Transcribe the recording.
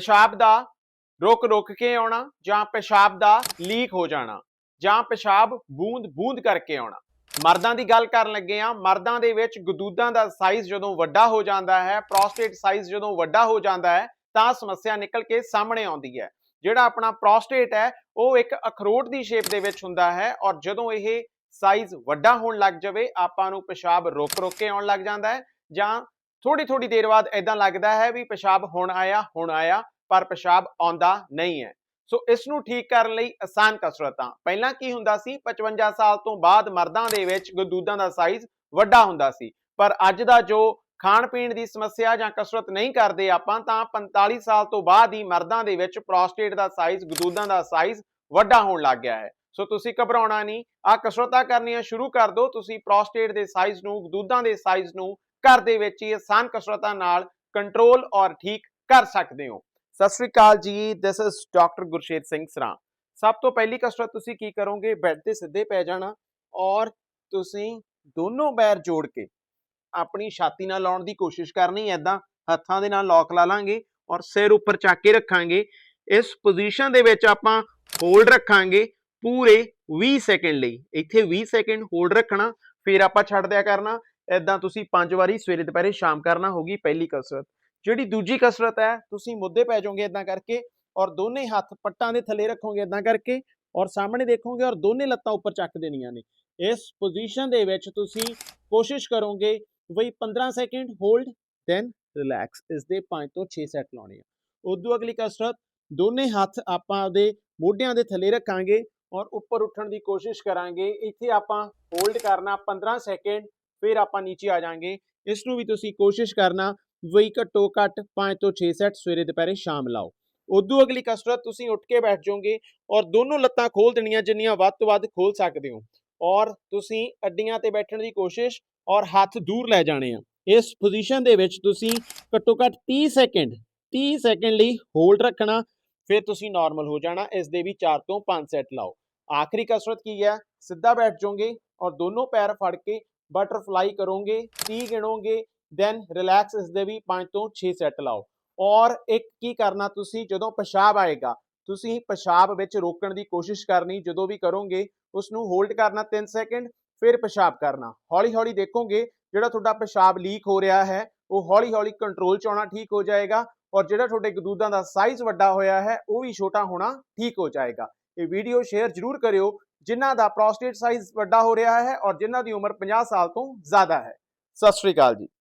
ਪਿਸ਼ਾਬ ਦਾ ਰੁਕ ਰੁਕ ਕੇ ਆਉਣਾ ਜਾਂ ਪਿਸ਼ਾਬ ਦਾ ਲੀਕ ਹੋ ਜਾਣਾ ਜਾਂ ਪਿਸ਼ਾਬ ਬੂੰਦ ਬੂੰਦ ਕਰਕੇ ਆਉਣਾ। ਮਰਦਾਂ ਦੀ ਗੱਲ ਕਰਨ ਲੱਗੇ ਆ ਮਰਦਾਂ ਦੇ ਵਿੱਚ ਗਦੂਦਾਂ ਦਾ ਸਾਈਜ਼ ਜਦੋਂ ਵੱਡਾ ਹੋ ਜਾਂਦਾ ਹੈ ਪ੍ਰੋਸਟੇਟ ਸਾਈਜ਼ ਜਦੋਂ ਵੱਡਾ ਹੋ ਜਾਂਦਾ ਹੈ, ਤਾਂ ਸਮੱਸਿਆ ਨਿਕਲ ਕੇ ਸਾਹਮਣੇ ਆਉਂਦੀ ਹੈ। ਜਿਹੜਾ ਆਪਣਾ ਪ੍ਰੋਸਟੇਟ ਹੈ, ਉਹ ਇੱਕ ਅਖਰੋਟ ਦੀ ਸ਼ੇਪ ਦੇ ਵਿੱਚ ਹੁੰਦਾ ਹੈ ਔਰ ਜਦੋਂ ਇਹ ਸਾਈਜ਼ ਵੱਡਾ ਹੋਣ ਲੱਗ ਜਾਵੇ, ਆਪਾਂ ਨੂੰ ਪਿਸ਼ਾਬ ਰੁਕ ਰੁਕ ਕੇ ਆਉਣ ਲੱਗ ਜਾਂਦਾ ਹੈ ਜਾਂ ਥੋੜੀ ਥੋੜੀ ਦੇਰ ਬਾਅਦ ਇਦਾਂ ਲੱਗਦਾ ਹੈ ਵੀ ਪਿਸ਼ਾਬ ਹੁਣ ਆਇਆ ਹੁਣ ਆਇਆ, ਪਰ ਪਿਸ਼ਾਬ ਆਉਂਦਾ ਨਹੀਂ ਹੈ। ਸੋ ਇਸ ਨੂੰ ਠੀਕ ਕਰਨ ਲਈ ਆਸਾਨ ਕਸਰਤਾਂ। ਪਹਿਲਾਂ ਕੀ ਹੁੰਦਾ ਸੀ? 55 ਸਾਲ ਤੋਂ ਬਾਅਦ ਮਰਦਾਂ ਦੇ ਵਿੱਚ ਗਦੂਦਾਂ ਦਾ ਸਾਈਜ਼ ਵੱਡਾ ਹੁੰਦਾ ਸੀ। ਪਰ ਅੱਜ ਦਾ ਜੋ ਖਾਣ ਪੀਣ ਦੀ ਸਮੱਸਿਆ ਜਾਂ ਕਸਰਤ ਨਹੀਂ ਕਰਦੇ ਆਪਾਂ, ਤਾਂ 45 ਸਾਲ ਤੋਂ ਬਾਅਦ ਹੀ ਮਰਦਾਂ ਦੇ ਵਿੱਚ ਪ੍ਰੋਸਟੇਟ ਦਾ ਸਾਈਜ਼ ਗਦੂਦਾਂ ਦਾ ਸਾਈਜ਼ ਵੱਡਾ ਹੋਣ ਲੱਗ ਗਿਆ ਹੈ। ਸੋ ਤੁਸੀਂ ਘਬਰਾਉਣਾ ਨਹੀਂ। ਆ ਕਸਰਤਾਂ ਕਰਨੀਆਂ ਸ਼ੁਰੂ ਕਰ ਦਿਓ। ਤੁਸੀਂ ਪ੍ਰੋਸਟੇਟ ਦੇ ਸਾਈਜ਼ ਨੂੰ, ਗਦੂਦਾਂ ਦੇ ਸਾਈਜ਼ ਨੂੰ ਘਰ ਦੇ ਵਿੱਚ ਹੀ ਆਸਾਨ ਕਸਰਤਾਂ ਨਾਲ ਕੰਟਰੋਲ ਔਰ ਠੀਕ ਕਰ ਸਕਦੇ ਹੋ। ਸਤਿ ਸ੍ਰੀ ਅਕਾਲ ਜੀ this is doctor Gursher Singh Sran. ਸਭ ਤੋਂ ਪਹਿਲੀ ਕਸਰਤ ਤੁਸੀਂ ਕੀ ਕਰੋਗੇ? ਬੈੱਡ ਤੇ ਸਿੱਧੇ ਪੈ ਜਾਣਾ ਔਰ ਤੁਸੀਂ ਦੋਨੋਂ ਪੈਰ ਜੋੜ ਕੇ ਆਪਣੀ ਛਾਤੀ ਨਾਲ ਲਾਉਣ ਦੀ ਕੋਸ਼ਿਸ਼ ਕਰਨੀ ਐਦਾਂ ਹੱਥਾਂ ਦੇ ਨਾਲ ਲੌਕ ਲਾ ਲਾਂਗੇ ਔਰ ਸਿਰ ਉੱਪਰ ਚੱਕ ਕੇ ਰੱਖਾਂਗੇ। ਇਸ ਪੋਜੀਸ਼ਨ ਦੇ ਵਿੱਚ ਆਪਾਂ ਹੋਲਡ ਰੱਖਾਂਗੇ ਪੂਰੇ 20 ਸੈਕਿੰਡ ਲਈ। ਇੱਥੇ 20 ਸੈਕਿੰਡ ਹੋਲਡ ਰੱਖਣਾ, ਫਿਰ ਆਪਾਂ ਛੱਡ ਦਿਆ ਕਰਨਾ। ਐਦਾਂ ਤੁਸੀਂ ਪੰਜ ਵਾਰੀ ਸਵੇਰੇ ਦੁਪਹਿਰੇ ਸ਼ਾਮ ਕਰਨਾ ਹੋਗੀ ਪਹਿਲੀ ਕਸਰਤ। ਜਿਹੜੀ ਦੂਜੀ ਕਸਰਤ ਹੈ, ਤੁਸੀਂ ਮੁੱਦੇ ਪੈ ਜਾਓਗੇ ਇਦਾਂ ਕਰਕੇ ਔਰ ਦੋਨੇ ਹੱਥ ਪੱਟਾਂ ਦੇ ਥੱਲੇ ਰੱਖੋਗੇ ਇਦਾਂ ਕਰਕੇ ਔਰ ਸਾਹਮਣੇ ਦੇਖੋਗੇ ਔਰ ਦੋਨੇ ਲੱਤਾਂ ਉੱਪਰ ਚੱਕ ਦੇਣੀਆਂ ਨੇ। ਇਸ ਪੋਜੀਸ਼ਨ ਦੇ ਵਿੱਚ ਤੁਸੀਂ ਕੋਸ਼ਿਸ਼ ਕਰੋਗੇ ਬਈ 15 ਸੈਕਿੰਡ ਹੋਲਡ ਦੈਨ ਰਿਲੈਕਸ ਇਸ ਦੇ 5 ਤੋਂ 6 ਸੈਟ ਲਾਉਣੇ ਆ। ਉਦੋਂ ਅਗਲੀ ਕਸਰਤ, ਦੋਨੇ ਹੱਥ ਆਪਾਂ ਆਪਦੇ ਮੋਢਿਆਂ ਦੇ ਥੱਲੇ ਰੱਖਾਂਗੇ ਔਰ ਉੱਪਰ ਉੱਠਣ ਦੀ ਕੋਸ਼ਿਸ਼ ਕਰਾਂਗੇ। ਇੱਥੇ ਆਪਾਂ ਹੋਲਡ ਕਰਨਾ 15 ਸੈਕਿੰਡ ਫਿਰ ਆਪਾਂ ਨੀਚੇ ਆ ਜਾਾਂਗੇ ਇਸ ਨੂੰ ਵੀ ਤੁਸੀਂ ਕੋਸ਼ਿਸ਼ ਕਰਨਾ, ਵਈ ਘੱਟੋ ਘੱਟ 5 ਤੋਂ 6 ਸੈਟ ਸਵੇਰੇ ਦੁਪਹਿਰੇ ਸ਼ਾਮ ਲਾਓ। ਉਦੋਂ ਅਗਲੀ ਕਸਰਤ ਤੁਸੀਂ ਉੱਠ ਕੇ ਬੈਠ ਜਾਓਗੇ ਔਰ ਦੋਨੋਂ ਲੱਤਾਂ ਖੋਲ ਦੇਣੀਆਂ ਜਿੰਨੀਆਂ ਵੱਧ ਤੋਂ ਵੱਧ ਖੋਲ ਸਕਦੇ ਹੋ। ਔਰ ਤੁਸੀਂ ਅੱਡੀਆਂ ਤੇ ਬੈਠਣ ਦੀ ਕੋਸ਼ਿਸ਼ ਔਰ ਹੱਥ ਦੂਰ ਲੈ ਜਾਣੇ ਆ। ਇਸ ਪੋਜੀਸ਼ਨ ਦੇ ਵਿੱਚ ਤੁਸੀਂ ਘੱਟੋ ਘੱਟ 30 ਸੈਕਿੰਡ 30 ਸੈਕਿੰਡ ਲਈ ਹੋਲਡ ਰੱਖਣਾ, ਫਿਰ ਤੁਸੀਂ ਨਾਰਮਲ ਹੋ ਜਾਣਾ, ਇਸ ਦੇ ਵੀ 4 ਤੋਂ 5 ਸੈਟ ਲਾਓ। ਆਖਰੀ ਕਸਰਤ ਕੀ ਹੈ? ਸਿੱਧਾ ਬੈਠ ਜਾਓਗੇ ਔਰ ਦੋਨੋਂ ਪੈਰ ਫੜ ਕੇ ਬਟਰਫਲਾਈ ਕਰੋਗੇ 30 ਗਿਣੋਗੇ ਦੈਨ ਰਿਲੈਕਸ ਇਸ ਦੇ ਵੀ 5 ਤੋਂ 6 ਸੈੱਟ ਲਾਓ। ਔਰ ਇੱਕ ਕੀ ਕਰਨਾ ਤੁਸੀਂ, ਜਦੋਂ ਪਿਸ਼ਾਬ ਆਏਗਾ, ਤੁਸੀਂ ਪਿਸ਼ਾਬ ਵਿੱਚ ਰੋਕਣ ਦੀ ਕੋਸ਼ਿਸ਼ ਕਰਨੀ, ਜਦੋਂ ਵੀ ਕਰੋਗੇ ਉਸ ਨੂੰ ਹੋਲਡ ਕਰਨਾ 3 ਸੈਕਿੰਡ ਫਿਰ ਪਿਸ਼ਾਬ ਕਰਨਾ। ਹੌਲੀ ਹੌਲੀ ਦੇਖੋਗੇ, ਜਿਹੜਾ ਤੁਹਾਡਾ ਪਿਸ਼ਾਬ ਲੀਕ ਹੋ ਰਿਹਾ ਹੈ, ਉਹ ਹੌਲੀ ਹੌਲੀ ਕੰਟਰੋਲ ਚ ਆਉਣਾ ਠੀਕ ਹੋ ਜਾਏਗਾ, ਔਰ ਜਿਹੜਾ ਤੁਹਾਡੇ ਗਦੂਦਾਂ ਦਾ ਸਾਈਜ਼ ਵੱਡਾ ਹੋਇਆ ਹੈ, ਉਹ ਵੀ ਛੋਟਾ ਹੋਣਾ ਠੀਕ ਹੋ ਜਾਏਗਾ। ਇਹ ਵੀਡੀਓ ਸ਼ੇਅਰ ਜ਼ਰੂਰ ਕਰਿਓ ਜਿਨ੍ਹਾਂ ਦਾ ਪ੍ਰੋਸਟੇਟ ਸਾਈਜ਼ ਵੱਡਾ ਹੋ ਰਿਹਾ ਹੈ ਔਰ ਜਿਨ੍ਹਾਂ ਦੀ ਉਮਰ 50 ਸਾਲ ਤੋਂ ਜ਼ਿਆਦਾ ਹੈ। ਸਤਿ ਸ਼੍ਰੀ ਅਕਾਲ ਜੀ।